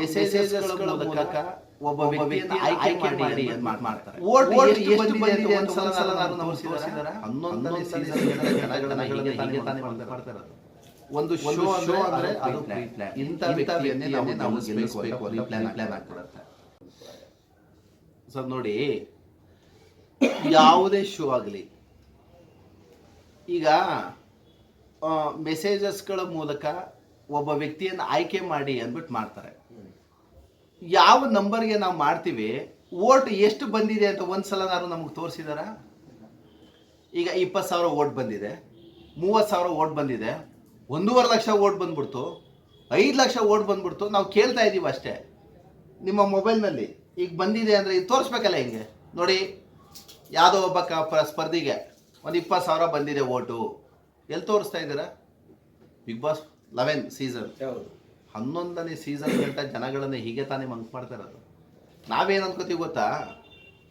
ಮೆಸೇಜಸ್ಗಳ ಮೂಲಕ ಒಬ್ಬ ವ್ಯಕ್ತಿಯನ್ನು ಆಯ್ಕೆ ಮಾಡಿ ಮಾಡ್ತಾರೆ. ಓಟ್ ಎಷ್ಟು ಬಂದಿದೆ ಅಂತ ಒಂದ್ಸಲ ನಾನು ನಮಗೆ ತೋರಿಸಿದಾರ ಹನ್ನೊಂದನೇ ಸೀಸನ್ ಜನಗಳನ್ನ ಹೀಗೆ ತಾನೇ ತಾನೇ ಮಾಡ್ತಾ ಇರೋದು. ಒಂದು ಶೋ ಶೋ ಅಂದ್ರೆ ಅದು ಪ್ಲಾನ್ ಇಂಥ ವ್ಯಕ್ತಿಯನ್ನೇ ನಾವು ನಾವು ಗೆಲ್ಲಿಸಬೇಕು ಅಲ್ಲಿ ಪ್ಲಾನ್ ಪ್ಲಾನ್ ಆಗ್ಬಿಡುತ್ತೆ. ಸರ್ ನೋಡಿ ಯಾವುದೇ ಶೋ ಆಗಲಿ ಈಗ ಮೆಸೇಜಸ್ಗಳ ಮೂಲಕ ಒಬ್ಬ ವ್ಯಕ್ತಿಯನ್ನು ಆಯ್ಕೆ ಮಾಡಿ ಅಂದ್ಬಿಟ್ಟು ಮಾಡ್ತಾರೆ. ಯಾವ ನಂಬರ್ಗೆ ನಾವು ಮಾಡ್ತೀವಿ ಓಟ್ ಎಷ್ಟು ಬಂದಿದೆ ಅಂತ ಒಂದ್ಸಲ ನಾನು ನಮಗೆ ತೋರಿಸಿದಾರ? ಈಗ ಇಪ್ಪತ್ತು ಸಾವಿರ ಓಟ್ ಬಂದಿದೆ, ಮೂವತ್ತು ಸಾವಿರ ಓಟ್ ಬಂದಿದೆ, ಒಂದೂವರೆ ಲಕ್ಷ ಓಟ್ ಬಂದ್ಬಿಡ್ತು, ಐದು ಲಕ್ಷ ಓಟ್ ಬಂದ್ಬಿಡ್ತು, ನಾವು ಕೇಳ್ತಾ ಇದ್ದೀವಿ ಅಷ್ಟೇ. ನಿಮ್ಮ ಮೊಬೈಲ್ನಲ್ಲಿ ಈಗ ಬಂದಿದೆ ಅಂದರೆ ಇದು ತೋರಿಸ್ಬೇಕಲ್ಲ ಹಿಂಗೆ? ನೋಡಿ, ಯಾವುದೋ ಒಬ್ಬ ಕ ಪ್ರ- ಸ್ಪರ್ಧಿಗೆ ಒಂದು ಇಪ್ಪತ್ತು ಸಾವಿರ ಬಂದಿದೆ ಓಟು ಎಲ್ಲಿ ತೋರಿಸ್ತಾ ಇದ್ದೀರಾ? Bigg Boss eleven season. ಹೌದು. ಹನ್ನೊಂದನೇ ಸೀಸನ್ ಗಂಟ ಜನಗಳನ್ನು ಹೀಗೆ ತಾನೇ ಮಂಕ್ ಮಾಡ್ತಾ ಇರೋದು ನಾವೇನು ಅನ್ಕೋತೀವಿ ಗೊತ್ತಾ?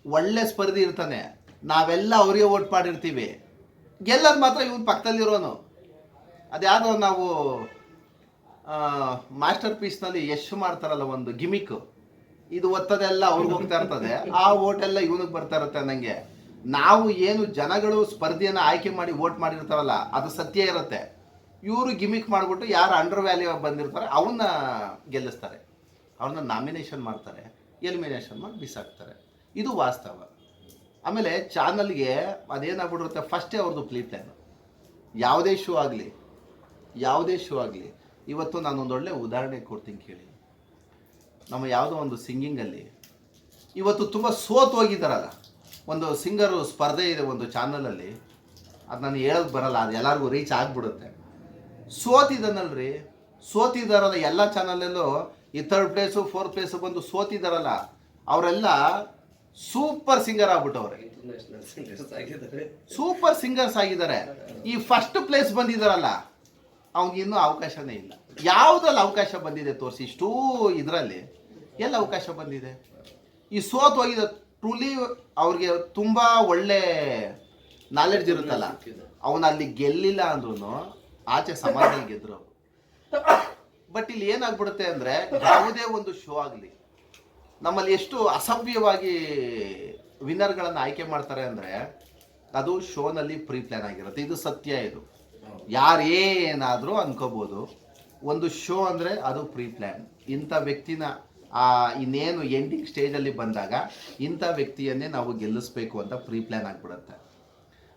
ಒಳ್ಳೆ ಸ್ಪರ್ಧಿ ಇರ್ತಾನೆ. ನಾವೆಲ್ಲ ಅವರಿಗೆ ಓಟ್ ಮಾಡಿರ್ತೀವಿ. ಗೆಲ್ಲೋದು ಮಾತ್ರ ಇವನು ಪಕ್ಕದಲ್ಲಿರೋನು. ಅದ್ಯಾವುದೋ ನಾವು ಮಾಸ್ಟರ್ ಪೀಸ್ನಲ್ಲಿ ಯಶ್ ಮಾಡ್ತಾರಲ್ಲ ಒಂದು ಗಿಮಿಕ್. ಇದು ಒತ್ತದೆಲ್ಲ ಅವ್ರಿಗೆ ಹೋಗ್ತಾ ಇರ್ತದೆ. ಆ ಓಟ್ ಎಲ್ಲ ಇವನಿಗೆ ಬರ್ತಾ ಇರುತ್ತೆ ನಂಗೆ ನಾವು ಏನು ಜನಗಳು ಸ್ಪರ್ಧೆಯನ್ನು ಆಯ್ಕೆ ಮಾಡಿ ವೋಟ್ ಮಾಡಿರ್ತಾರಲ್ಲ ಅದು ಸತ್ಯ ಇರುತ್ತೆ. ಇವರು ಗಿಮಿಕ್ ಮಾಡಿಬಿಟ್ಟು ಯಾರು ಅಂಡರ್ ವ್ಯಾಲ್ಯೂ ಬಂದಿರ್ತಾರೆ ಅವನ್ನ ಗೆಲ್ಲಿಸ್ತಾರೆ. ಅವ್ರನ್ನ ನಾಮಿನೇಷನ್ ಮಾಡ್ತಾರೆ ಎಲಿಮಿನೇಷನ್ ಮಾಡಿ ಬಿಸಾಕ್ತಾರೆ. ಇದು ವಾಸ್ತವ. ಆಮೇಲೆ ಚಾನಲ್ಗೆ ಅದೇನಾಗ್ಬಿಟ್ಟಿರುತ್ತೆ ಫಸ್ಟೇ ಅವ್ರದ್ದು ಪ್ಲೀ ಪ್ಲ್ಯಾನ್ ಯಾವುದೇ ಶೋ ಆಗಲಿ, ಯಾವುದೇ ಶೋ ಆಗಲಿ, ಇವತ್ತು ನಾನೊಂದು ಒಳ್ಳೆ ಉದಾಹರಣೆ ಕೊಡ್ತೀನಿ ಕೇಳಿ. ನಮ್ಮ ಯಾವುದೋ ಒಂದು ಸಿಂಗಿಂಗಲ್ಲಿ ಇವತ್ತು ತುಂಬ ಸೋತು ಹೋಗಿದ್ದಾರಲ್ಲ, ಒಂದು ಸಿಂಗರು ಸ್ಪರ್ಧೆ ಇದೆ ಒಂದು ಚಾನಲಲ್ಲಿ ಅದು ನಾನು ಹೇಳೋದು ಬರಲ್ಲ, ಅದು ಎಲ್ಲರಿಗೂ ರೀಚ್ ಆಗಿಬಿಡುತ್ತೆ. ಸೋತಿದ್ದಾನಲ್ರಿ ಸೋತಿದಾರಲ್ಲ ಎಲ್ಲ ಚಾನಲಲ್ಲೂ ಈ ಥರ್ಡ್ ಪ್ಲೇಸು ಫೋರ್ತ್ ಪ್ಲೇಸು ಬಂದು ಸೋತಿದಾರಲ್ಲ ಅವರೆಲ್ಲ ಸೂಪರ್ ಸಿಂಗರ್ ಆಗ್ಬಿಟ್ಟವ್ರೆ. ಸೂಪರ್ ಸಿಂಗರ್ಸ್ ಆಗಿದ್ದಾರೆ. ಈ ಫಸ್ಟ್ ಪ್ಲೇಸ್ ಬಂದಿದಾರಲ್ಲ ಅವ್ನಿಗೆ ಇನ್ನೂ ಅವಕಾಶನೇ ಇಲ್ಲ. ಯಾವುದ್ರಲ್ಲಿ ಅವಕಾಶ ಬಂದಿದೆ ತೋರಿಸಿ ಇಷ್ಟೂ ಇದರಲ್ಲಿ. ಎಲ್ಲ ಅವಕಾಶ ಬಂದಿದೆ? ಈ ಸೋತ್ ಹೋಗಿದ ಟ್ರೂಲಿ ಅವ್ರಿಗೆ ತುಂಬ ಒಳ್ಳೆ ನಾಲೆಡ್ಜ್ ಇರುತ್ತಲ್ಲ. ಅವನಲ್ಲಿ ಗೆಲ್ಲಿಲ್ಲ ಅಂದ್ರೂ ಆಚೆ ಸಮಾಜದಲ್ಲಿ ಗೆದ್ರು ಬಟ್ ಇಲ್ಲಿ ಏನಾಗ್ಬಿಡುತ್ತೆ ಅಂದ್ರೆ ಯಾವುದೇ ಒಂದು ಶೋ ಆಗಲಿ, ನಮ್ಮಲ್ಲಿ ಎಷ್ಟು ಅಸಭ್ಯವಾಗಿ ವಿನ್ನರ್ಗಳನ್ನು ಆಯ್ಕೆ ಮಾಡ್ತಾರೆ ಅಂದ್ರೆ ಅದು ಶೋನಲ್ಲಿ ಪ್ರೀ ಪ್ಲಾನ್ ಆಗಿರುತ್ತೆ. ಇದು ಸತ್ಯ ಇದು. ಯಾರೇನಾದರೂ ಅನ್ಕೋಬಹುದು ಒಂದು ಶೋ ಅಂದರೆ ಅದು ಪ್ರೀ ಪ್ಲ್ಯಾನ್ ಇಂಥ ವ್ಯಕ್ತಿನ, ಆ, ಇನ್ನೇನು ಎಂಡಿಂಗ್ ಸ್ಟೇಜಲ್ಲಿ ಬಂದಾಗ ಇಂಥ ವ್ಯಕ್ತಿಯನ್ನೇ ನಾವು ಗೆಲ್ಲಿಸ್ಬೇಕು ಅಂತ ಪ್ರೀ ಪ್ಲ್ಯಾನ್ ಆಗಿಬಿಡುತ್ತೆ.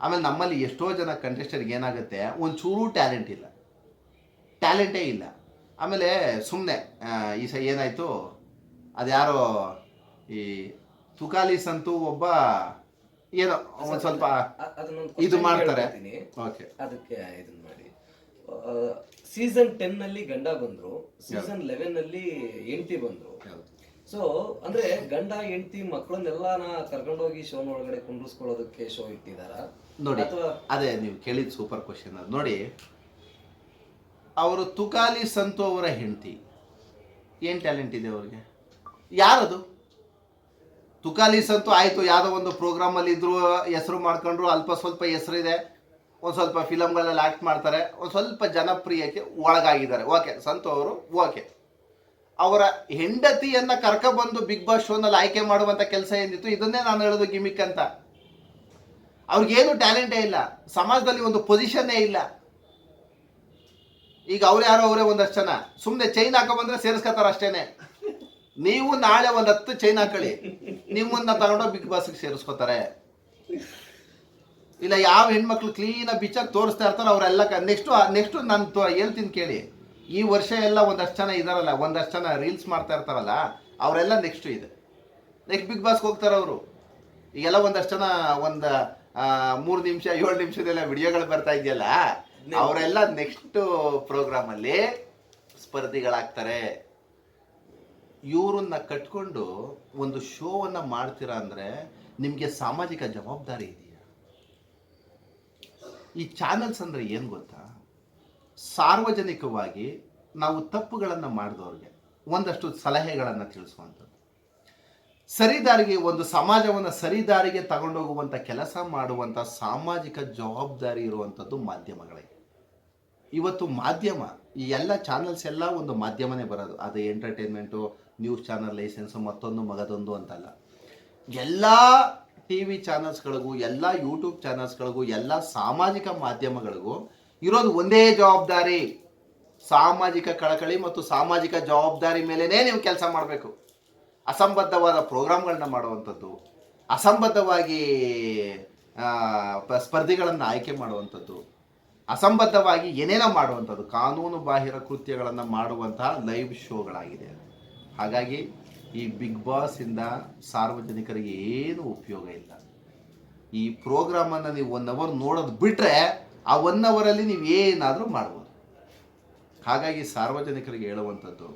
ಆಮೇಲೆ ನಮ್ಮಲ್ಲಿ ಎಷ್ಟೋ ಜನ ಕಂಟೆಸ್ಟರ್ಗೆ ಏನಾಗುತ್ತೆ ಒಂಚೂರು ಟ್ಯಾಲೆಂಟ್ ಇಲ್ಲ. ಟ್ಯಾಲೆಂಟೇ ಇಲ್ಲ. ಆಮೇಲೆ ಸುಮ್ಮನೆ ಈ ಸ ಏನಾಯಿತು? ಅದ್ಯಾರೋ ಈ ತುಕಾಲಿಸ್ ಅಂತೂ ಒಬ್ಬ ಏನೋ ಒಂದು ಸ್ವಲ್ಪ ಇದು ಮಾಡ್ತಾರೆ. ಓಕೆ ಅದಕ್ಕೆ ಇದನ್ನ ಮಾಡಿ. ಸೀಸನ್ ಟೆನ್ ಅಲ್ಲಿ ಗಂಡ ಬಂದ್ರು ಸೀಸನ್ ಲೆವೆನ್ ಅಲ್ಲಿ ಹೆಂಡತಿ ಬಂದ್ರು. ಸೊ ಅಂದ್ರೆ ಗಂಡ ಹೆಂಡತಿ ಮಕ್ಕಳನ್ನೆಲ್ಲಾನ ಕರ್ಕೊಂಡೋಗಿ ಶೋನ ಒಳಗಡೆ ಕುಂಡ್ರಿಸ್ಕೊಳ್ಳೋದಕ್ಕೆ ಶೋ ಇಟ್ಟಿದಾರ? ನೋಡಿ ಅಥವಾ ಅದೇ ನೀವು ಕೇಳಿದ ಸೂಪರ್ ಕ್ವಶನ್ ಅದು. ನೋಡಿ ಅವರು ತುಕಾಲಿ ಸಂತು ಅವರ ಹೆಂಡತಿ. ಏನು ಟ್ಯಾಲೆಂಟ್ ಇದೆ ಅವ್ರಿಗೆ? ಯಾರದು? ತುಕಾಲಿ ಸಂತು ಆಯಿತು ಯಾವುದೋ ಒಂದು ಪ್ರೋಗ್ರಾಮಲ್ಲಿ ಇದ್ರು ಹೆಸರು ಮಾಡ್ಕೊಂಡ್ರು ಅಲ್ಪ ಸ್ವಲ್ಪ ಹೆಸರಿದೆ ಒಂದು ಸ್ವಲ್ಪ ಫಿಲಮ್ಗಳಲ್ಲಿ ಆ್ಯಕ್ಟ್ ಮಾಡ್ತಾರೆ. ಒಂದು ಸ್ವಲ್ಪ ಜನಪ್ರಿಯಕ್ಕೆ ಒಳಗಾಗಿದ್ದಾರೆ. ಓಕೆ ಸಂತು ಅವರು ಓಕೆ ಅವರ ಹೆಂಡತಿಯನ್ನ ಕರ್ಕೊಬಂದು ಬಿಗ್ ಬಾಸ್ ಶೋನಲ್ಲಿ ಆಯ್ಕೆ ಮಾಡುವಂತ ಕೆಲಸ ಏನಿತ್ತು? ಇದನ್ನೇ ನಾನು ಹೇಳೋದು ಗಿಮಿಕ್ ಅಂತ. ಅವ್ರಿಗೇನು ಟ್ಯಾಲೆಂಟೇ ಇಲ್ಲ. ಸಮಾಜದಲ್ಲಿ ಒಂದು ಪೊಸಿಷನ್ನೇ ಇಲ್ಲ. ಈಗ ಅವ್ರು ಯಾರೋ ಅವರೇ ಒಂದಷ್ಟು ಜನ. ಸುಮ್ಮನೆ ಚೈನ್ ಹಾಕ ಬಂದ್ರೆ ಸೇರಿಸ್ಕೊತಾರ ಅಷ್ಟೇನೆ. ನೀವು ನಾಳೆ ಒಂದು ಹತ್ತು ಚೈನ್ ಹಾಕೊಳ್ಳಿ. ನಿಮ್ಮನ್ನ ತಗೊಂಡು ಬಿಗ್ ಬಾಸ್ಗೆ ಸೇರಿಸ್ಕೋತಾರೆ. ಇಲ್ಲ, ಯಾವ ಹೆಣ್ಮಕ್ಳು ಕ್ಲೀನಾಗಿ ಬಿಚ್ಚಾಗಿ ತೋರಿಸ್ತಾ ಇರ್ತಾರೋ ಅವರೆಲ್ಲ ನೆಕ್ಸ್ಟು ನೆಕ್ಸ್ಟು ನಾನು ಹೇಳ್ತೀನಿ ಕೇಳಿ. ಈ ವರ್ಷ ಎಲ್ಲ ಒಂದಷ್ಟು ಜನ ಇದಾರಲ್ಲ ಒಂದಷ್ಟು ಜನ ರೀಲ್ಸ್ ಮಾಡ್ತಾ ಇರ್ತಾರಲ್ಲ ಅವರೆಲ್ಲ ನೆಕ್ಸ್ಟ್ ಇದೆ. ನೆಕ್ಸ್ಟ್ ಬಿಗ್ ಬಾಸ್ಗೆ ಹೋಗ್ತಾರೆ ಅವರು. ಈಗೆಲ್ಲ ಒಂದಷ್ಟು ಜನ ಒಂದು ಮೂರು ನಿಮಿಷ ಏಳು ನಿಮಿಷದೆಲ್ಲ ವಿಡಿಯೋಗಳು ಬರ್ತಾ ಇದೆಯಲ್ಲ ಅವರೆಲ್ಲ ನೆಕ್ಸ್ಟ್ ಪ್ರೋಗ್ರಾಮಲ್ಲಿ ಸ್ಪರ್ಧಿಗಳಾಗ್ತಾರೆ. ಇವರನ್ನ ಕಟ್ಕೊಂಡು ಒಂದು ಶೋವನ್ನು ಮಾಡ್ತೀರಾ ಅಂದರೆ ನಿಮಗೆ ಸಾಮಾಜಿಕ ಜವಾಬ್ದಾರಿ ಇದೆಯಾ? ಈ ಚಾನಲ್ಸ್ ಅಂದರೆ ಏನು ಗೊತ್ತಾ? ಸಾರ್ವಜನಿಕವಾಗಿ ನಾವು ತಪ್ಪುಗಳನ್ನು ಮಾಡಿದವ್ರಿಗೆ ಒಂದಷ್ಟು ಸಲಹೆಗಳನ್ನು ತಿಳಿಸುವಂಥದ್ದು. ಸರಿದಾರಿಗೆ ಒಂದು ಸಮಾಜವನ್ನು ಸರಿದಾರಿಗೆ ತಗೊಂಡೋಗುವಂಥ ಕೆಲಸ ಮಾಡುವಂಥ ಸಾಮಾಜಿಕ ಜವಾಬ್ದಾರಿ ಇರುವಂಥದ್ದು ಮಾಧ್ಯಮಗಳಿಗೆ. ಇವತ್ತು ಮಾಧ್ಯಮ, ಈ ಎಲ್ಲ ಚಾನಲ್ಸ್ ಎಲ್ಲ ಒಂದು ಮಾಧ್ಯಮನೇ ಬರೋದು. ಅದು ಎಂಟರ್ಟೈನ್ಮೆಂಟು ನ್ಯೂಸ್ ಚಾನಲ್ ಲೈಸೆನ್ಸು ಮತ್ತೊಂದು ಮಗದೊಂದು ಅಂತಲ್ಲ. ಎಲ್ಲ ಟಿ ವಿ ಚಾನಲ್ಸ್ಗಳಿಗೂ ಎಲ್ಲ ಯೂಟ್ಯೂಬ್ ಚಾನಲ್ಸ್ಗಳಿಗೂ ಎಲ್ಲ ಸಾಮಾಜಿಕ ಮಾಧ್ಯಮಗಳಿಗೂ ಇರೋದು ಒಂದೇ ಜವಾಬ್ದಾರಿ. ಸಾಮಾಜಿಕ ಕಳಕಳಿ ಮತ್ತು ಸಾಮಾಜಿಕ ಜವಾಬ್ದಾರಿ ಮೇಲೇ ನೀವು ಕೆಲಸ ಮಾಡಬೇಕು. ಅಸಂಬದ್ಧವಾದ ಪ್ರೋಗ್ರಾಮ್ಗಳನ್ನ ಮಾಡುವಂಥದ್ದು, ಅಸಂಬದ್ಧವಾಗಿ ಸ್ಪರ್ಧೆಗಳನ್ನು ಆಯ್ಕೆ ಮಾಡುವಂಥದ್ದು, ಅಸಂಬದ್ಧವಾಗಿ ಏನೇನೋ ಮಾಡುವಂಥದ್ದು, ಕಾನೂನು ಬಾಹಿರ ಕೃತ್ಯಗಳನ್ನು ಮಾಡುವಂತಹ ಲೈವ್ ಶೋಗಳಾಗಿದೆ. ಹಾಗಾಗಿ ಈ ಬಿಗ್ ಬಾಸಿಂದ ಸಾರ್ವಜನಿಕರಿಗೆ ಏನು ಉಪಯೋಗ ಇಲ್ಲ. ಈ ಪ್ರೋಗ್ರಾಮನ್ನು ನೀವು ಒನ್ ಅವರ್ ನೋಡೋದು ಬಿಟ್ಟರೆ ಆ ಒನ್ ಅವರಲ್ಲಿ ನೀವು ಏನಾದರೂ ಮಾಡ್ಬೋದು. ಹಾಗಾಗಿ ಸಾರ್ವಜನಿಕರಿಗೆ ಹೇಳುವಂಥದ್ದು,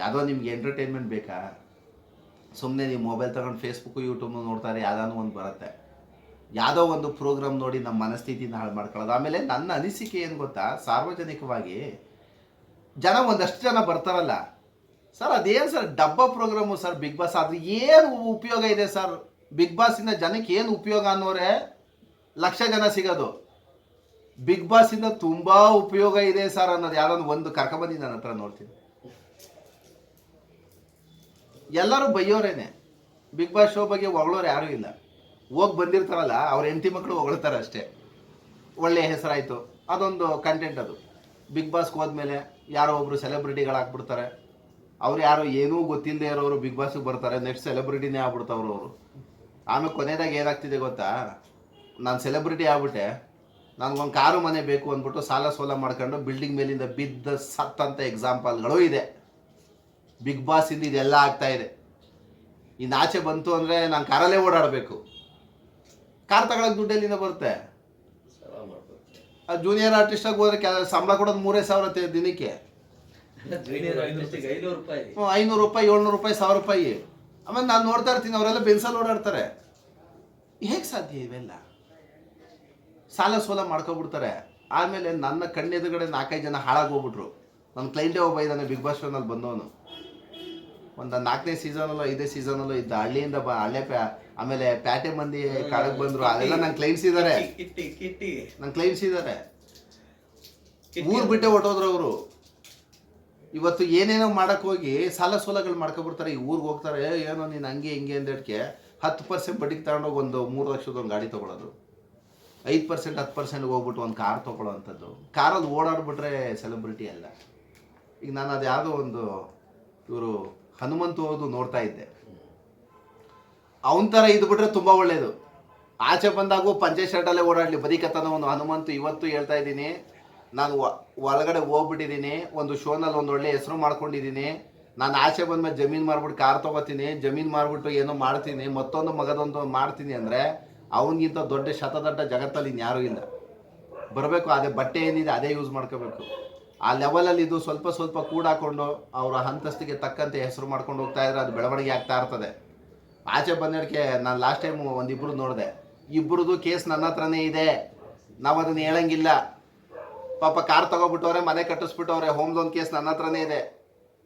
ಯಾವುದೋ ನಿಮ್ಗೆ ಎಂಟರ್ಟೈನ್ಮೆಂಟ್ ಬೇಕಾ? ಸುಮ್ಮನೆ ನೀವು ಮೊಬೈಲ್ ತಗೊಂಡು ಫೇಸ್ಬುಕ್ಕು ಯೂಟ್ಯೂಬ್ ನೋಡ್ತಾರೆ ಯಾವುದಾದ್ರು ಒಂದು ಬರುತ್ತೆ. ಯಾವುದೋ ಒಂದು ಪ್ರೋಗ್ರಾಮ್ ನೋಡಿ ನಮ್ಮ ಮನಸ್ಥಿತಿನ ಹಾಳು ಮಾಡ್ಕೊಳ್ಳೋದು. ಆಮೇಲೆ ನನ್ನ ಅನಿಸಿಕೆ ಏನು ಗೊತ್ತಾ? ಸಾರ್ವಜನಿಕವಾಗಿ ಜನ ಒಂದಷ್ಟು ಜನ ಬರ್ತಾರಲ್ಲ. ಸರ್, ಅದೇನು ಸರ್? ಡಬ್ಬ ಪ್ರೋಗ್ರಾಮು ಸರ್ ಬಿಗ್ ಬಾಸ್ ಅದು ಏನು ಉಪಯೋಗ ಇದೆ ಸರ್? ಬಿಗ್ ಬಾಸಿಂದ ಜನಕ್ಕೆ ಏನು ಉಪಯೋಗ ಅನ್ನೋರೆ ಲಕ್ಷ ಜನ ಸಿಗೋದು. ಬಿಗ್ ಬಾಸ್ ಇಂದ ತುಂಬಾ ಉಪಯೋಗ ಇದೆ ಸರ್ ಅನ್ನೋದು ಯಾವ್ದೊಂದು ಒಂದು ಕರ್ಕಬಂದಿ ನನ್ನ ಹತ್ರ ನೋಡ್ತೀನಿ. ಎಲ್ಲರೂ ಬೈಯೋರೇನೆ. ಬಿಗ್ ಬಾಸ್ ಶೋ ಬಗ್ಗೆ ಹೊಗಳೋರು ಯಾರೂ ಇಲ್ಲ. ಹೋಗಿ ಬಂದಿರ್ತಾರಲ್ಲ, ಅವ್ರ ಹೆಂಡತಿ ಮಕ್ಕಳು ಹೊಗಳ್ತಾರೆ ಅಷ್ಟೇ. ಒಳ್ಳೆ ಹೆಸರಾಯಿತು. ಅದೊಂದು ಕಂಟೆಂಟ್ ಅದು. ಬಿಗ್ ಬಾಸ್ಗೆ ಹೋದ್ಮೇಲೆ ಯಾರೋ ಒಬ್ರು ಸೆಲೆಬ್ರಿಟಿಗಳಾಗ್ಬಿಡ್ತಾರೆ ಅವ್ರು ಯಾರು ಏನೂ ಗೊತ್ತಿಲ್ಲದೆ ಇರೋರು ಬಿಗ್ ಬಾಸ್ಗೆ ಬರ್ತಾರೆ. ನೆಕ್ಸ್ಟ್ ಸೆಲೆಬ್ರಿಟಿನೇ ಆಗ್ಬಿಡ್ತಾವ್ರು ಅವರು. ಆಮೇಲೆ ಕೊನೆಯದಾಗ ಏನಾಗ್ತಿದೆ ಗೊತ್ತಾ? ನಾನು ಸೆಲೆಬ್ರಿಟಿ ಆಗ್ಬಿಟ್ಟೆ. ನನಗೊಂದು ಕಾರು ಮನೆ ಬೇಕು ಅಂದ್ಬಿಟ್ಟು ಸಾಲ ಸೋಲ ಮಾಡ್ಕೊಂಡು ಬಿಲ್ಡಿಂಗ್ ಮೇಲಿಂದ ಬಿದ್ದ ಸತ್ತಂಥ ಎಕ್ಸಾಂಪಲ್ಗಳು ಇದೆ. ಬಿಗ್ ಬಾಸಿಂದ ಇದೆಲ್ಲ ಆಗ್ತಾ ಇದೆ. ಇನ್ನು ಆಚೆ ಬಂತು ಅಂದರೆ ನಾನು ಕಾರಲ್ಲೇ ಓಡಾಡಬೇಕು. ಕಾರ್ ತಗೊಳಕ್ಕೆ ದುಡ್ಡೆಲ್ಲಿಂದ ಬರುತ್ತೆ? ಜೂನಿಯರ್ ಆರ್ಟಿಸ್ಟಾಗಿ ಹೋದ್ರೆ ಕೆಲ ಸಂಬಳ ಕೊಡೋದು ಮೂರೇ ಸಾವಿರ ದಿನಕ್ಕೆ. ಐನೂರು ರೂಪಾಯಿ ಏಳ್ನೂರು ರೂಪಾಯಿ ಸಾವಿರ ರೂಪಾಯಿ. ಆಮೇಲೆ ನಾನು ನೋಡ್ತಾ ಇರ್ತೀನಿ ಅವರೆಲ್ಲ ಬೆನ್ಸಲ್ಲಿ ಓಡಾಡ್ತಾರೆ. ಹೇಗೆ ಸಾಧ್ಯ ಇವೆಲ್ಲ? ಸಾಲ ಸೋಲ ಮಾಡ್ಕೊಬಿಡ್ತಾರೆ. ಆಮೇಲೆ ನನ್ನ ಕಣ್ಣೆದುರುಗಡೆ ನಾಲ್ಕೈದು ಜನ ಹಾಳಾಗೋಗ್ಬಿಟ್ರು. ನನ್ನ ಕ್ಲೈಂಟೇ ಒಬ್ಬ ಇದ್ದಾನೆ ಬಿಗ್ ಬಾಸ್ ಶೋನಲ್ಲಿ ಬಂದವನು. ಒಂದು ನಾಲ್ಕನೇ ಸೀಸನಲ್ಲೋ ಐದೇ ಸೀಸನಲ್ಲೋ ಇದ್ದ ಹಳ್ಳಿಯಿಂದ ಬ, ಹಳ್ಳೆ ಪ್ಯಾ, ಆಮೇಲೆ ಪ್ಯಾಟೆ ಮಂದಿ ಕಾಡಕ್ಕೆ ಬಂದರು. ಅದೆಲ್ಲ ನನ್ನ ಕ್ಲೈಂಟ್ಸ್ ಇದ್ದಾರೆ ನನ್ನ ಕ್ಲೈಂಟ್ಸ್ ಇದ್ದಾರೆ ಊರು ಬಿಟ್ಟೆ ಹೊಟ್ಟೋದ್ರು ಅವರು. ಇವತ್ತು ಏನೇನೋ ಮಾಡಕ್ಕೆ ಹೋಗಿ ಸಾಲ ಸೋಲಗಳು ಮಾಡ್ಕೊಬಿಡ್ತಾರೆ. ಈ ಊರಿಗೆ ಹೋಗ್ತಾರೆ ಏನೋ ನೀನು ಹಂಗೆ ಹಿಂಗೆ ಅಂದಕ್ಕೆ ಹತ್ತು ಪರ್ಸೆಂಟ್ ಬಡ್ಡಿಗೆ ತಗೊಂಡೋಗಿ ಒಂದು ಮೂರು ಲಕ್ಷದ ಒಂದು ಗಾಡಿ ತೊಗೊಳೋದು. ಐದು ಪರ್ಸೆಂಟ್ ಹತ್ತು ಪರ್ಸೆಂಟ್ಗೆ ಹೋಗ್ಬಿಟ್ಟು ಒಂದು ಕಾರ್ ತೊಗೊಳ್ಳೋ ಅಂಥದ್ದು. ಕಾರಲ್ಲಿ ಓಡಾಡ್ಬಿಟ್ರೆ ಸೆಲೆಬ್ರಿಟಿ ಅಲ್ಲ. ಈಗ ನಾನು ಅದು ಯಾವುದೋ ಒಂದು ಇವರು ಹನುಮಂತು ಓದು ನೋಡ್ತಾ ಇದ್ದೆ. ಅವನ ಥರ ಇದು ಬಿಟ್ರೆ ತುಂಬ ಒಳ್ಳೆಯದು ಆಚೆ ಬಂದಾಗೂ ಪಂಚೆ ಶರ್ಟಲ್ಲೇ ಓಡಾಡಲಿ ಬರೀಕತ್ತನ ಒಂದು ಹನುಮಂತು ಇವತ್ತು ಹೇಳ್ತಾ ಇದ್ದೀನಿ. ನಾನು ಒಳಗಡೆ ಹೋಗ್ಬಿಟ್ಟಿದ್ದೀನಿ, ಒಂದು ಶೋನಲ್ಲಿ ಒಂದು ಒಳ್ಳೆ ಹೆಸರು ಮಾಡ್ಕೊಂಡಿದ್ದೀನಿ. ನಾನು ಆಚೆ ಬಂದ ಮೇಲೆ ಜಮೀನು ಮಾರ್ಬಿಟ್ಟು ಕಾರ್ ತೊಗೋತೀನಿ, ಜಮೀನು ಮಾರ್ಬಿಟ್ಟು ಏನೋ ಮಾಡ್ತೀನಿ, ಮತ್ತೊಂದು ಮಗದೊಂದು ಮಾಡ್ತೀನಿ ಅಂದರೆ ಅವನಿಗಿಂತ ದೊಡ್ಡ ಶತದಡ್ಡ ಜಗತ್ತಲ್ಲಿ ಇನ್ಯಾರೂ ಇಲ್ಲ ಬರಬೇಕು, ಅದೇ ಬಟ್ಟೆ ಏನಿದೆ ಅದೇ ಯೂಸ್ ಮಾಡ್ಕೋಬೇಕು. ಆ ಲೆವೆಲಲ್ಲಿ ಇದು ಸ್ವಲ್ಪ ಸ್ವಲ್ಪ ಕೂಡಾಕೊಂಡು ಅವರ ಹಂತಸ್ತಿಗೆ ತಕ್ಕಂತೆ ಹೆಸರು ಮಾಡ್ಕೊಂಡು ಹೋಗ್ತಾ ಇದ್ರೆ ಅದು ಬೆಳವಣಿಗೆ ಆಗ್ತಾ ಇರ್ತದೆ. ಆಚೆ ಬಂದಕ್ಕೆ ನಾನು ಲಾಸ್ಟ್ ಟೈಮ್ ಒಂದಿಬ್ಬರು ನೋಡಿದೆ ಇಬ್ಬರದು ಕೇಸ್ ನನ್ನ ಹತ್ರನೇ ಇದೆ, ನಾವು ಅದನ್ನು ಹೇಳಂಗಿಲ್ಲ. ಪಾಪ ಕಾರ್ ತಗೋಬಿಟ್ಟವ್ರೆ, ಮನೆ ಕಟ್ಟಿಸ್ಬಿಟ್ಟವ್ರೆ ಹೋಮ್ ಲೋನ್ ಕೇಸ್ ನನ್ನ ಹತ್ರನೇ ಇದೆ.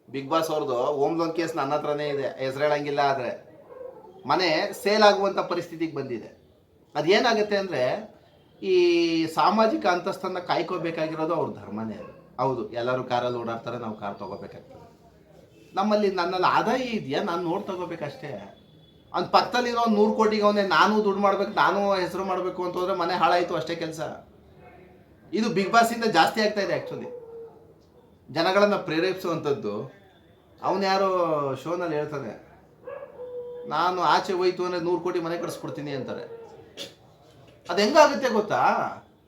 ಬಿಗ್ ಬಾಸ್ ಅವ್ರದ್ದು ಹೋಮ್ ಲೋನ್ ಕೇಸ್ ನನ್ನ ಹತ್ರನೇ ಇದೆ, ಹೆಸರು ಹೇಳಂಗಿಲ್ಲ ಆದರೆ. ಮನೆ ಸೇಲ್ ಆಗುವಂಥ ಪರಿಸ್ಥಿತಿಗೆ ಬಂದಿದೆ. ಅದೇನಾಗುತ್ತೆ ಅಂದರೆ ಈ ಸಾಮಾಜಿಕ ಅಂತಸ್ತನ್ನ ಕಾಯ್ಕೋಬೇಕಾಗಿರೋದು ಅವ್ರ ಧರ್ಮನೇ ಅದು. ಹೌದು, ಎಲ್ಲರೂ ಕಾರಲ್ಲಿ ಓಡಾಡ್ತಾರೆ, ನಾವು ಕಾರ್ ತೊಗೋಬೇಕಾಗ್ತದೆ. ನಮ್ಮಲ್ಲಿ ನನ್ನಲ್ಲಿ ಆದಾಯ ಇದೆಯಾ? ನಾನು ನೋಡಿ ತಗೋಬೇಕಷ್ಟೇ. ಅವ್ನ ಪಕ್ಕದಲ್ಲಿರೋ ಒಂದು ನೂರು ಕೋಟಿಗೆ ಅವನೇ ನಾನು ದುಡ್ಡು ಮಾಡ್ಬೇಕು, ನಾನು ಹೆಸರು ಮಾಡಬೇಕು ಅಂತ ಹೋದ್ರೆ ಮನೆ ಹಾಳಾಯಿತು ಅಷ್ಟೇ ಕೆಲಸ. ಇದು ಬಿಗ್ ಬಾಸಿಂದ ಜಾಸ್ತಿ ಆಗ್ತಾ ಇದೆ ಆ್ಯಕ್ಚುಲಿ ಜನಗಳನ್ನು ಪ್ರೇರೇಪಿಸುವಂಥದ್ದು ಅವನು ಯಾರೋ ಶೋನಲ್ಲಿ ಹೇಳ್ತಾನೆ, ನಾನು ಆಚೆ ಹೋಯ್ತು ಅಂದರೆ ನೂರು ಕೋಟಿ ಮನೆ ಕಟ್ಸ್ಕೊಡ್ತೀನಿ ಅಂತಾರೆ. ಅದು ಹೆಂಗಾಗುತ್ತೆ ಗೊತ್ತಾ?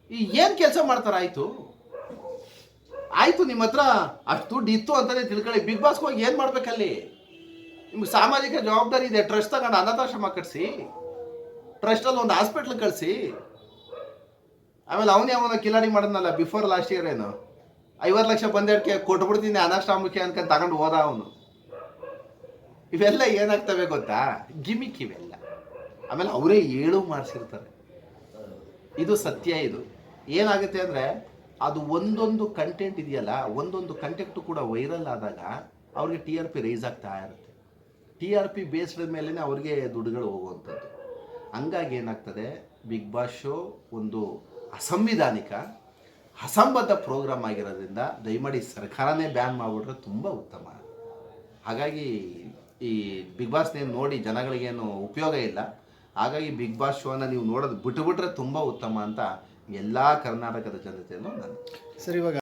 ಈ ಏನು ಕೆಲಸ ಮಾಡ್ತಾರೆ ಆಯಿತು? ಆಯಿತು ನಿಮ್ಮ ಹತ್ರ ಅಷ್ಟು ದುಡ್ಡು ಇತ್ತು ಅಂತಲೇ ತಿಳ್ಕೊಳ್ಳಿ. ಬಿಗ್ ಬಾಸ್ಗೆ ಹೋಗಿ ಏನು ಮಾಡ್ಬೇಕಲ್ಲಿ ನಿಮ್ಗೆ ಸಾಮಾಜಿಕ ಜವಾಬ್ದಾರಿ ಇದೆ ಟ್ರಸ್ಟ್ ತಗೊಂಡು ಅನಾಥಾಶ್ರಮ ಕಟ್ಸಿ ಟ್ರಸ್ಟಲ್ಲಿ ಒಂದು ಹಾಸ್ಪಿಟ್ಲ್ ಕಳಿಸಿ. ಆಮೇಲೆ ಅವನೇ ಅವನ ಕಿಲಾಡಿ ಮಾಡಿದ್ನಲ್ಲ ಬಿಫೋರ್ ಲಾಸ್ಟ್ ಇಯರ್ ಏನು? ಐವತ್ತು ಲಕ್ಷ ಬಂದೇಡ್ಕೆ ಕೊಟ್ಬಿಡ್ತೀನಿ ಅನಾಶ್ರಾಮಕ್ಕೆ ಅನ್ಕೊಂಡು ತಗೊಂಡು ಹೋದ ಅವನು. ಇವೆಲ್ಲ ಏನಾಗ್ತವೆ ಗೊತ್ತಾ? ಗಿಮಿಕ್ ಇವೆಲ್ಲ. ಆಮೇಲೆ ಅವರೇ ಏಳು ಮಾಡಿಸಿರ್ತಾರೆ. ಇದು ಸತ್ಯ ಇದು. ಏನಾಗುತ್ತೆ ಅಂದರೆ, ಅದು ಒಂದೊಂದು ಕಂಟೆಂಟ್ ಇದೆಯಲ್ಲ, ಒಂದೊಂದು ಕಂಟೆಂಟು ಕೂಡ ವೈರಲ್ ಆದಾಗ ಅವ್ರಿಗೆ ಟಿ ಆರ್ ಪಿ ರೈಸ್ ಆಗ್ತಾ ಇರುತ್ತೆ. ಟಿ ಆರ್ ಪಿ ಬೇಸ್ಡ್ ಮೇಲೆ ಅವ್ರಿಗೆ ದುಡ್ಡುಗಳು ಹೋಗುವಂಥದ್ದು. ಹಂಗಾಗಿ ಏನಾಗ್ತದೆ ಬಿಗ್ ಬಾಸ್ ಶೋ ಒಂದು ಅಸಂವಿಧಾನಿಕ, ಅಸಂಬದ್ಧ ಪ್ರೋಗ್ರಾಮ್ ಆಗಿರೋದ್ರಿಂದ ದಯಮಾಡಿ ಸರ್ಕಾರನೇ ಬ್ಯಾನ್ ಮಾಡಿಬಿಟ್ರೆ ತುಂಬ ಉತ್ತಮ. ಹಾಗಾಗಿ ಈ ಬಿಗ್ ಬಾಸ್ನೇನು ನೋಡಿ ಜನಗಳಿಗೇನು ಉಪಯೋಗ ಇಲ್ಲ. ಹಾಗಾಗಿ ಬಿಗ್ ಬಾಸ್ ಶೋನ ನೀವು ನೋಡೋದು ಬಿಟ್ಟುಬಿಟ್ರೆ ತುಂಬ ಉತ್ತಮ ಅಂತ ಎಲ್ಲ ಕರ್ನಾಟಕದ ಜನತೆಯನ್ನು ನಾನು ಸರ್, ಇವಾಗ